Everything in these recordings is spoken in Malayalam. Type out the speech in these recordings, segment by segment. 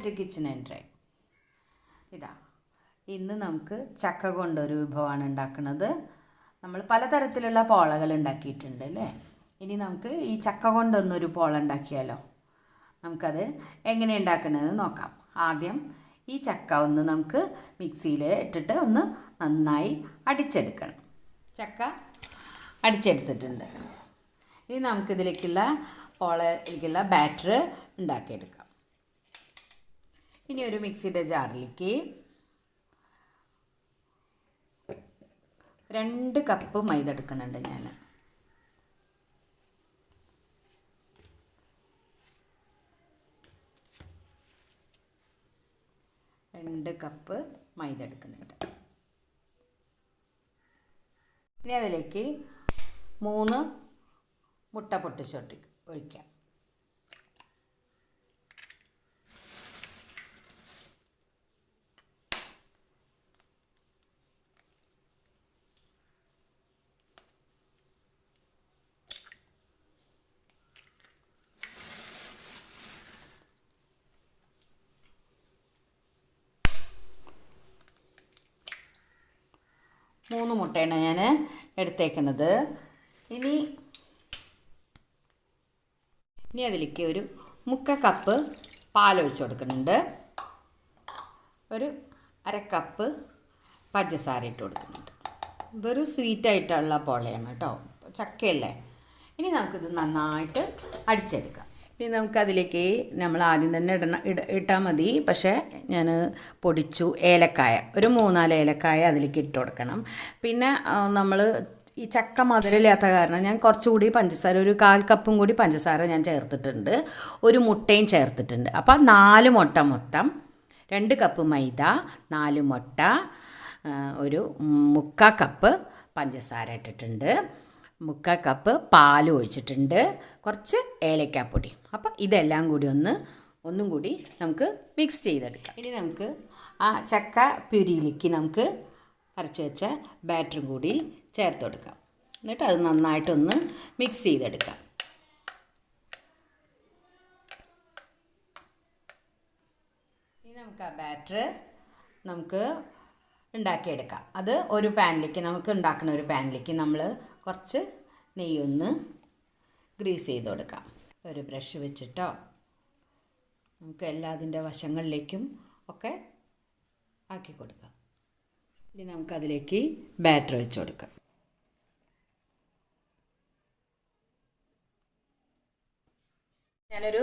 മറ്റു കിച്ചൺ എൻട്രി ഇതാ. ഇന്ന് നമുക്ക് ചക്ക കൊണ്ടൊരു വിഭവമാണ് ഉണ്ടാക്കുന്നത്. നമ്മൾ പലതരത്തിലുള്ള പോളകൾ ഉണ്ടാക്കിയിട്ടുണ്ട് അല്ലേ? ഇനി നമുക്ക് ഈ ചക്ക കൊണ്ടൊന്നൊരു പോള ഉണ്ടാക്കിയാലോ? നമുക്കത് എങ്ങനെ ഉണ്ടാക്കണമെന്ന് നോക്കാം. ആദ്യം ഈ ചക്ക ഒന്ന് നമുക്ക് മിക്സിയിൽ ഇട്ടിട്ട് ഒന്ന് നന്നായി അടിച്ചെടുക്കണം. ചക്ക അടിച്ചെടുത്തിട്ടുണ്ട്. ഇനി നമുക്കിതിലേക്കുള്ള പോളയിലേക്കുള്ള ബാറ്റർ ഉണ്ടാക്കിയെടുക്കാം. ഇനി ഒരു മിക്സിയുടെ ജാറിലേക്ക് രണ്ട് കപ്പ് മൈദ എടുക്കുന്നുണ്ട് ഞാൻ. രണ്ട് കപ്പ് മൈദ എടുക്കുന്നുണ്ട്. ഇനി അതിലേക്ക് മൂന്ന് മുട്ട പൊട്ടിച്ചോട്ടി ഒഴിക്കാം. മൂന്ന് മുട്ടയാണ് ഞാൻ എടുത്തേക്കുന്നത്. ഇനി ഇനി അതിലേക്ക് ഒരു മുക്ക കപ്പ് പാലൊഴിച്ച് കൊടുക്കുന്നുണ്ട്. ഒരു അര കപ്പ് പഞ്ചസാര ഇട്ട് കൊടുക്കുന്നുണ്ട്. ഇതൊരു സ്വീറ്റായിട്ടുള്ള പോളയാണ് കേട്ടോ. ചക്കയല്ലേ? ഇനി നമുക്കിത് നന്നായിട്ട് അടിച്ചെടുക്കാം. ഇനി നമുക്കതിലേക്ക് നമ്മൾ ആദ്യം തന്നെ ഇടണം ഇട ഇട്ടാൽ മതി. പക്ഷേ ഞാൻ പൊടിച്ചു ഏലക്കായ. ഒരു മൂന്നാൽ ഏലക്കായ അതിലേക്ക് ഇട്ട് കൊടുക്കണം. പിന്നെ നമ്മൾ ഈ ചക്ക മധുരമില്ലാത്ത കാരണം ഞാൻ കുറച്ചുകൂടി പഞ്ചസാര ഒരു കാൽ കപ്പും കൂടി പഞ്ചസാര ഞാൻ ചേർത്തിട്ടുണ്ട്. ഒരു മുട്ടയും ചേർത്തിട്ടുണ്ട്. അപ്പോൾ നാല് മുട്ട മൊത്തം. രണ്ട് കപ്പ് മൈദ നാല് മുട്ട ഒരു മുക്കാൽ കപ്പ് പഞ്ചസാര ഇട്ടിട്ടുണ്ട്. മുക്കാൽ കപ്പ് പാൽ ഒഴിച്ചിട്ടുണ്ട്. കുറച്ച് ഏലക്കാപ്പൊടി. അപ്പോൾ ഇതെല്ലാം കൂടി ഒന്ന് ഒന്നും കൂടി നമുക്ക് മിക്സ് ചെയ്തെടുക്കാം. ഇനി നമുക്ക് ആ ചക്ക പ്യുരിയിലേക്ക് നമുക്ക് അരച്ച് വെച്ച ബാറ്ററും കൂടി ചേർത്ത് കൊടുക്കാം. എന്നിട്ട് അത് നന്നായിട്ടൊന്ന് മിക്സ് ചെയ്തെടുക്കാം. ഇനി നമുക്ക് ആ ബാറ്റർ നമുക്ക് ഉണ്ടാക്കിയെടുക്കാം. അത് ഒരു പാനിലേക്ക് നമുക്ക് ഉണ്ടാക്കുന്ന ഒരു പാനിലേക്ക് നമ്മൾ കുറച്ച് നെയ്യൊന്ന് ഗ്രീസ് ചെയ്ത് കൊടുക്കാം. ഒരു ബ്രഷ് വെച്ചിട്ടോ നമുക്ക് എല്ലാ അതിന്റെ വശങ്ങളിലേക്കും ഒക്കെ ആക്കി കൊടുക്കാം. ഇനി നമുക്കതിലേക്ക് ബാറ്റർ ഒഴിച്ച് കൊടുക്കാം. ഞാനൊരു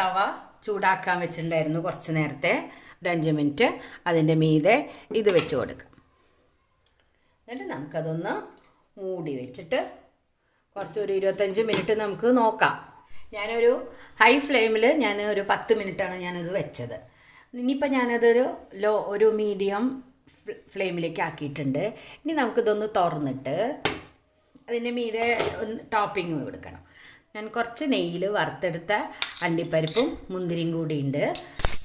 തവ ചൂടാക്കാൻ വെച്ചിട്ടുണ്ടായിരുന്നു കുറച്ച് നേരത്തെ. ഒരു അഞ്ച് മിനിറ്റ് അതിന്റെ മീതെ ഇത് വെച്ച് കൊടുക്കുക എന്നിട്ട് നമുക്കതൊന്ന് മൂടി വെച്ചിട്ട് കുറച്ചൊരു ഇരുപത്തഞ്ച് മിനിറ്റ് നമുക്ക് നോക്കാം. ഞാനൊരു ഹൈ ഫ്ലെയിമിൽ ഞാൻ ഒരു പത്ത് മിനിറ്റാണ് ഞാനിത് വെച്ചത്. ഇനിയിപ്പോൾ ഞാനതൊരു ലോ ഒരു മീഡിയം ഫ്ലെയിമിലേക്ക് ആക്കിയിട്ടുണ്ട്. ഇനി നമുക്കിതൊന്ന് തുറന്നിട്ട് അതിന്റെ മീതെ ഒന്ന് ടോപ്പിംഗ് കൊടുക്കണം. ഞാൻ കുറച്ച് നെയ്യിൽ വറുത്തെടുത്ത അണ്ടിപ്പരിപ്പും മുന്തിരിയും കൂടി ഉണ്ട്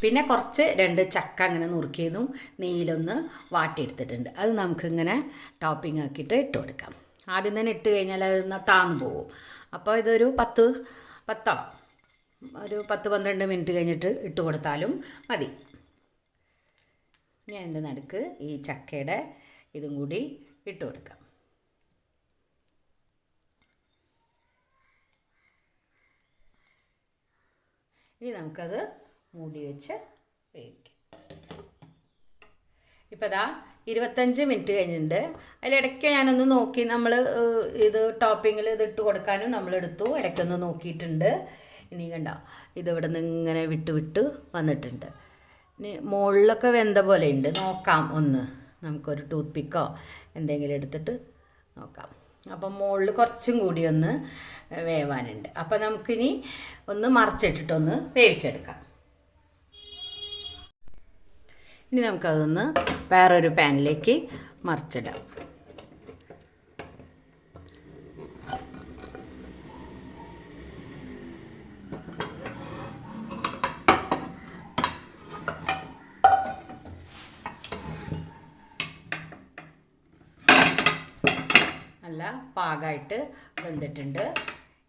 പിന്നെ കുറച്ച് രണ്ട് ചക്ക അങ്ങനെ നുറുക്കിയതും നെയ്യിലൊന്ന് വാട്ടിയെടുത്തിട്ടുണ്ട്. അത് നമുക്കിങ്ങനെ ടോപ്പിംഗ് ആക്കിയിട്ട് ഇട്ട് കൊടുക്കാം ആദ്യം തന്നെ ഇട്ട് കഴിഞ്ഞാൽ അത് താന്നു പോകും അപ്പോൾ ഇതൊരു പത്ത് പത്തോ? ഒരു പത്ത് പന്ത്രണ്ട് മിനിറ്റ് കഴിഞ്ഞിട്ട് ഇട്ട് കൊടുത്താലും മതി. ഞാൻ എന്റെ നടുക്ക് ഈ ചക്കയുടെ ഇതും കൂടി ഇട്ട് കൊടുക്കാം. ഇനി നമുക്കത് മൂടി വെച്ച് വേവിക്കും. ഇപ്പം ദാ ഇരുപത്തഞ്ച് മിനിറ്റ് കഴിഞ്ഞിട്ടുണ്ട്. അതിലിടയ്ക്ക് ഞാനൊന്ന് നോക്കി നമ്മൾ ഇത് ടോപ്പിങ്ങിൽ ഇത് ഇട്ട് കൊടുക്കാനും നമ്മൾ എടുത്തു. ഇടയ്ക്കൊന്ന് നോക്കിയിട്ടുണ്ട്. ഇനി കണ്ട ഇതിവിടെ നിന്ന് ഇങ്ങനെ വിട്ട് വിട്ട് വന്നിട്ടുണ്ട്. ഇനി മുകളിലൊക്കെ വെന്ത പോലെ ഉണ്ട്. നോക്കാം ഒന്ന്. നമുക്കൊരു ടൂത്ത് പിക്കോ എന്തെങ്കിലും എടുത്തിട്ട് നോക്കാം. അപ്പം മുകളിൽ കുറച്ചും കൂടി ഒന്ന് വേവാനുണ്ട്. അപ്പം നമുക്കിനി ഒന്ന് മറച്ചിട്ടിട്ടൊന്ന് വേവിച്ചെടുക്കാം. ഇനി നമുക്കതൊന്ന് വേറൊരു പാനിലേക്ക് മറിച്ചിടാം. നല്ല പാകമായിട്ട് വെന്തിട്ടുണ്ട്.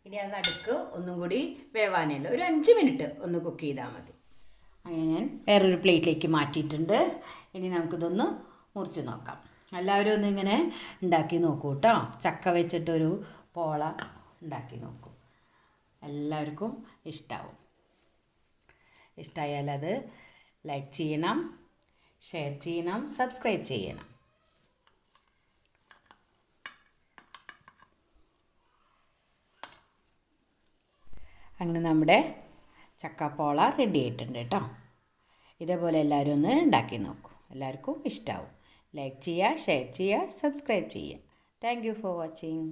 ഇനി അത് നടുക്ക് ഒന്നും കൂടി വേവാനുള്ള ഒരു അഞ്ച് മിനിറ്റ് ഒന്ന് കുക്ക് ചെയ്താൽ മതി. അങ്ങനെ ഞാൻ വേറൊരു പ്ലേറ്റിലേക്ക് മാറ്റിയിട്ടുണ്ട്. ഇനി നമുക്കിതൊന്ന് മുറിച്ച് നോക്കാം. എല്ലാവരും ഒന്ന് ഇങ്ങനെ ഉണ്ടാക്കി നോക്കൂ കേട്ടോ. ചക്ക വെച്ചിട്ടൊരു പോള ഉണ്ടാക്കി നോക്കൂ. എല്ലാവർക്കും ഇഷ്ടാവും. ഇഷ്ടമായാൽ അത് ലൈക്ക് ചെയ്യണം ഷെയർ ചെയ്യണം സബ്സ്ക്രൈബ് ചെയ്യണം. അങ്ങനെ നമ്മുടെ ചക്കപ്പോള റെഡി ആയിട്ടുണ്ട് കേട്ടോ ഇതേപോലെ എല്ലാവരും ഒന്ന് ഉണ്ടാക്കി നോക്കൂ. എല്ലാവർക്കും ഇഷ്ടമാവും ലൈക്ക് ചെയ്യുക ഷെയർ ചെയ്യുക സബ്സ്ക്രൈബ് ചെയ്യുക. Thank for watching